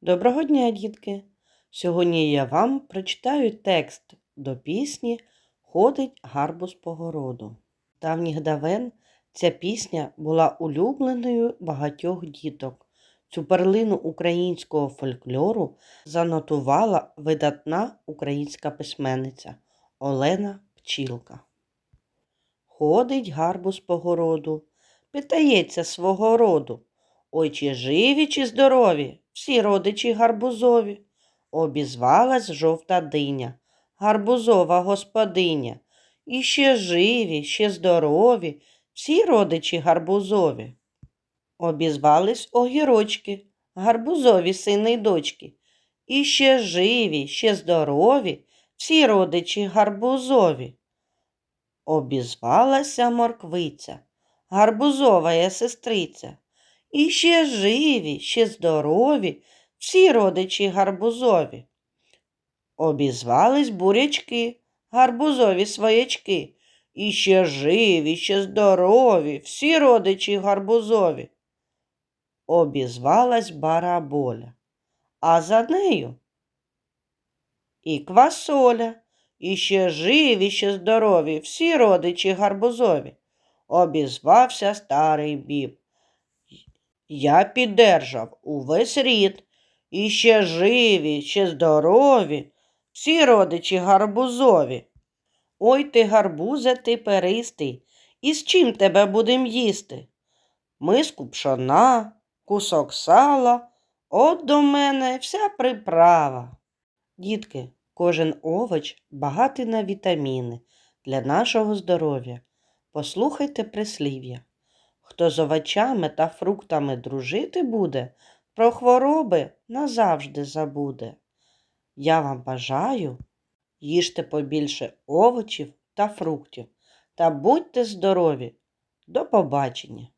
Доброго дня, дітки! Сьогодні я вам прочитаю текст до пісні Ходить гарбуз по городу. Давніх давен ця пісня була улюбленою багатьох діток. Цю перлину українського фольклору занотувала видатна українська письменниця Олена Пчілка. Ходить гарбуз по городу, питається свого роду. Ой, чи живі, чи здорові, всі родичі гарбузові. Обізвалась жовта диня, гарбузова господиня. І ще живі, ще здорові, всі родичі гарбузові. Обізвались огірочки, гарбузові сини й дочки. І ще живі, ще здорові, всі родичі гарбузові. Обізвалася морквиця, гарбузова сестриця. І ще живі, ще здорові, всі родичі гарбузові. Обізвались бурячки, гарбузові своячки. І ще живі, ще здорові, всі родичі гарбузові. Обізвалась бараболя, а за нею і квасоля, і ще живі, ще здорові, всі родичі гарбузові. Обізвався старий біб. Я піддержав увесь рід, і ще живі, ще здорові, всі родичі гарбузові. Ой ти, гарбузе, ти перистий, і з чим тебе будем їсти? Миску пшона, кусок сала, от до мене вся приправа. Дітки, кожен овоч багатий на вітаміни для нашого здоров'я. Послухайте прислів'я. Хто з овочами та фруктами дружити буде, про хвороби назавжди забуде. Я вам бажаю, їжте побільше овочів та фруктів та будьте здорові. До побачення!